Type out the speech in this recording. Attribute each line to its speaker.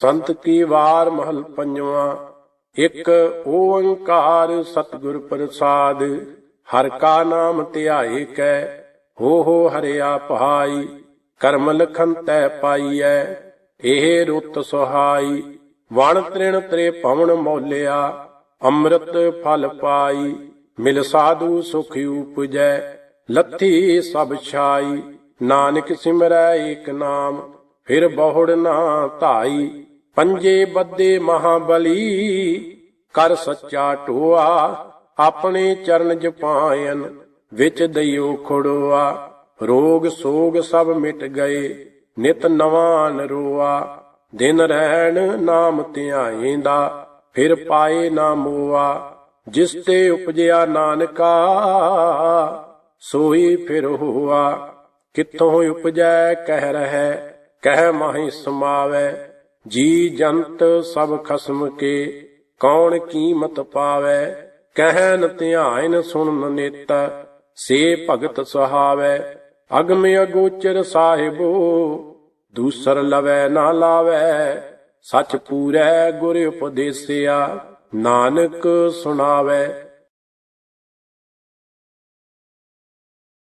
Speaker 1: ਸੰਤ ਕੀ ਵਾਰ ਮਹਲ ਪੰਜਵਾ, ਇੱਕ ਓੰਕਾਰ ਸਤਿਗੁਰ ਪ੍ਰਸਾਦ, ਹਰ ਕਾ ਨਾਮ ਧਿਆਏ ਕੈ, ਹੋ ਹੋ ਹਰਿਆ ਪਹਾਈ, ਕਰਮ ਲਖਨ ਤੈ ਪਾਈਐ, ਇਹ ਰੁੱਤ ਸੁਹਾਈ, ਵਣ ਤ੍ਰਿਣ ਤ੍ਰੇ ਪਵਨ ਮੌਲਿਆ, ਅੰਮ੍ਰਿਤ ਫਲ ਪਾਈ, ਮਿਲ ਸਾਧੂ ਸੁਖ ਉਪਜੈ, ਲੱਥੀ ਸਭ ਛਾਈ, ਨਾਨਕ ਸਿਮਰੈ ਏਕ ਨਾਮ, ਫਿਰ ਬਹੁੜ ਨਾ ਧਾਈ। ਪੰਜੇ ਬੱਦੇ ਮਹਾਬਲੀ, ਕਰ ਸੱਚਾ ਟੋਆ, ਆਪਣੇ ਚਰਨ ਜਪਾਇਨ ਵਿੱਚ ਦਈਓ ਖੜੋਆ। ਰੋਗ ਸੋਗ ਸਭ ਮਿਟ ਗਏ, ਨਿਤ ਨਵਾਂ ਨਰੋਆ ਦਿਨ ਰਹਿਣ ਨਾਮ ਧਿਆਏਂਦਾ, ਫਿਰ ਪਾਏ ਨਾ ਮੋਆ। ਜਿਸ ਤੇ ਉਪਜਿਆ ਨਾਨਕਾ, ਸੋਈ ਫਿਰ ਹੋਆ। ਕਿੱਥੋਂ ਉਪਜੈ, ਕਹਿ ਰਹਿ, ਕਹਿ ਮਾਹੀ ਸਮਾਵੈ। ਜੀ ਜੰਤ ਸਭ ਖਸਮ ਕੇ, ਕੌਣ ਕੀਮਤ ਪਾਵੈ? ਕਹਿਨ ਧਿਆਇਨ ਸੁਣਨ ਨਿਤ, ਸੇ ਭਗਤ ਸੁਹਾਵੈ। ਅਗਮ ਅਗੋਚਰ ਸਾਹਿਬੋ, ਦੂਸਰ ਲਵੈ ਨਾ ਲਾਵੈ। ਸਚ ਪੂਰੈ ਗੁਰ ਉਪਦੇਸਿਆ, ਨਾਨਕ ਸੁਣਾਵੈ।